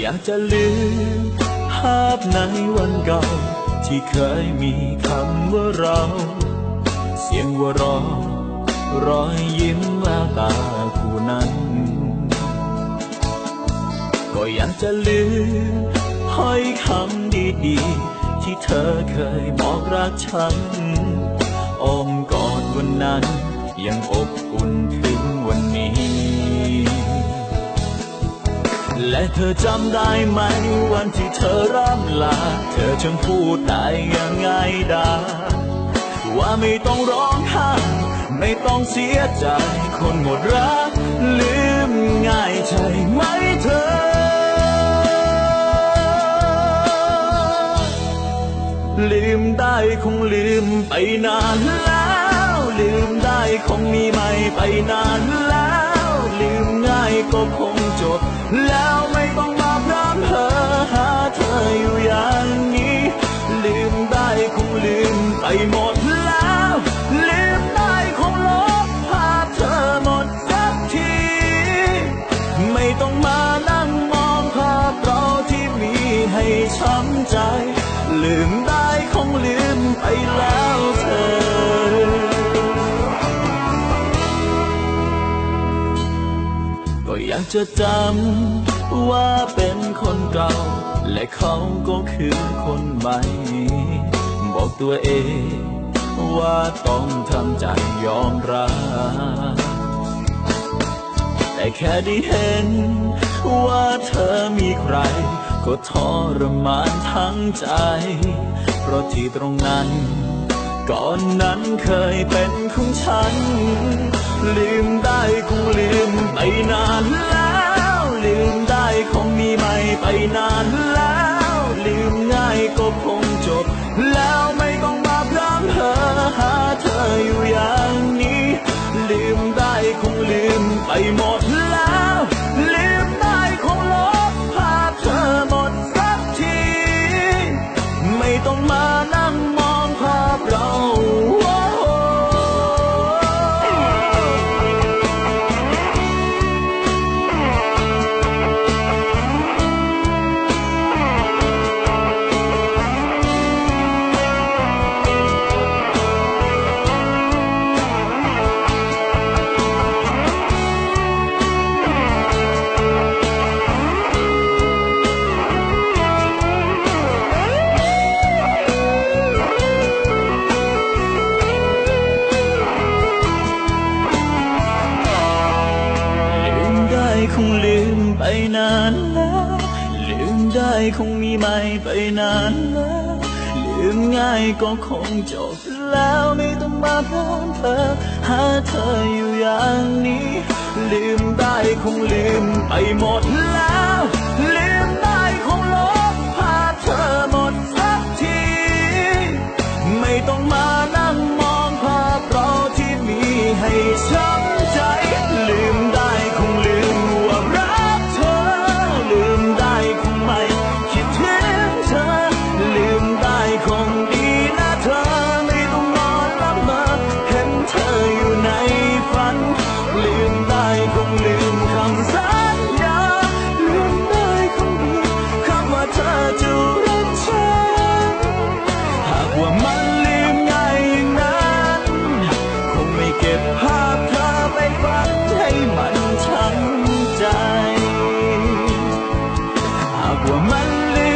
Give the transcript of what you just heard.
อยากจะลืมภาพในวันเก่า ที่เคยมีคำว่าเรา เสียงว่าเรอรอยยิ้มแววตาคู่นั้น ก็ยังจะลืมถ้อยคำดีๆ ที่เธอเคยบอกรักฉันอ้อมกอดวันนั้นยังอบอุ่นถึงวันนี้ และเธอจำได้ไหม วันที่เธอร่ำลา เธอช่างพูดได้ยังไงดา ว่าไม่ต้องร้องไห้ไม่ต้องเสียใจ คนหมดรัก ลืมง่ายใช่ไหมเธอ ลืมได้คงลืมไปนานแล้ว ลืมได้คงมีไม่ไปนานแล้ว แล้ว ก็ยากจะจำว่าเป็นคนเก่า และเขาก็คือคนใหม่ บอกตัวเองว่าต้องทำใจยอมรับแต่แค่ได้เห็นว่าเธอมีใคร ก็ทรมานทั้งใจ เพราะที่ตรงนั้น ก่อนนั้นเคยเป็นของฉัน ลืมได้คงลืมไปนานแล้ว ลืมได้คงมีไม่ไปนานแล้ว งลืมไปนานแล้ว ลืมได้คงมีไม่ไปนานแล้ว ลืมง่ายก็คงจบแล้วไม่ต้องมาพร้อมเธอ หาเธออยู่อย่างนี้ ลืมได้คงลืมไปหมดแล้ว 我们